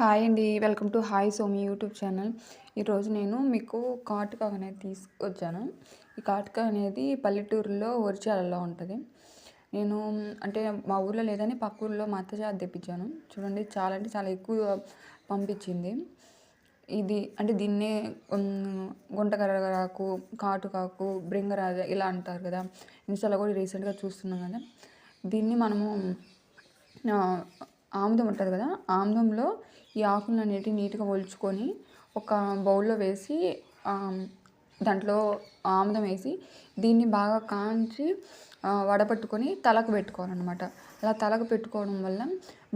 Hi అండి. Welcome to hi Somi YouTube channel. ఈరోజు నేను మీకు కాటుక అనేది తీసుకొచ్చాను. ఈ కాటుక అనేది పల్లెటూరులో ఒరిచాలలో ఉంటుంది. నేను అంటే మా ఊర్లో లేదని పక్క ఊర్లో మా అత్త చేత తెప్పించాను. చూడండి చాలా అంటే చాలా ఎక్కువ పంపించింది. ఇది అంటే దీన్నే గుంటకర్రాకు కాటుకాకు బ్రింగరాజ ఇలా అంటారు కదా. ఇన్స్టాలో కూడా రీసెంట్గా చూస్తున్నాం కదా. దీన్ని మనము ఆముదం ఉంటుంది కదా ఆముదంలో ఈ ఆకులను అనేటివి నీట్గా ఒలుచుకొని ఒక బౌల్లో వేసి దాంట్లో ఆముదం వేసి దీన్ని బాగా కాంచి వడపట్టుకొని తలకు పెట్టుకోవాలన్నమాట. అలా తలకు పెట్టుకోవడం వల్ల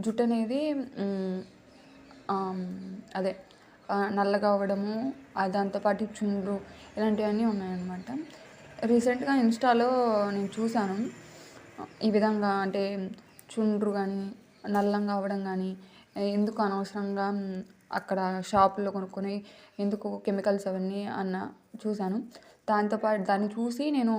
జుట్టు అనేది అదే నల్లగా అవ్వడము దాంతోపాటు చుండ్రు ఇలాంటివన్నీ ఉన్నాయన్నమాట. రీసెంట్గా ఇన్స్టాలో నేను చూశాను. ఈ విధంగా అంటే చుండ్రు కానీ నల్లంగా అవ్వడం కానీ ఎందుకు అనవసరంగా అక్కడ షాపుల్లో కొనుక్కొని ఎందుకు కెమికల్స్ అవన్నీ అన్న చూశాను. దాంతోపాటు దాన్ని చూసి నేను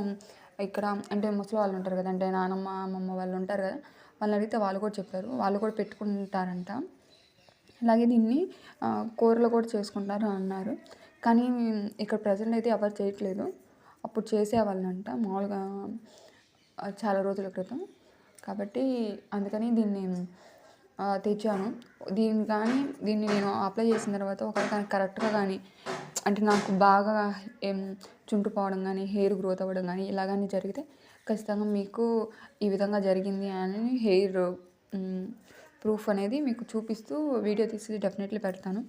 ఇక్కడ అంటే ముసలి వాళ్ళు ఉంటారు కదా అంటే నానమ్మ అమ్మమ్మ వాళ్ళు ఉంటారు కదా వాళ్ళని అడిగితే వాళ్ళు కూడా చెప్పారు. వాళ్ళు కూడా పెట్టుకుంటారంట. అలాగే దీన్ని కూరలు కూడా చేసుకుంటారు అన్నారు. కానీ ఇక్కడ ప్రజెంట్ అయితే ఎవరు చేయట్లేదు. అప్పుడు చేసేవాళ్ళంట మామూలుగా చాలా రోజుల క్రితం. కాబట్టి అందుకని దీన్ని తెచ్చాను. దీన్ని కానీ దీన్ని నేను అప్లై చేసిన తర్వాత ఒకవేళ కానీ కరెక్ట్గా కానీ అంటే నాకు బాగా ఏం చుంటు పోవడం కానీ హెయిర్ గ్రోత్ అవ్వడం కానీ ఇలా కానీ జరిగితే ఖచ్చితంగా మీకు ఈ విధంగా జరిగింది అని హెయిర్ ప్రూఫ్ అనేది మీకు చూపిస్తూ వీడియో తీసి డెఫినెట్లీ పెడతాను.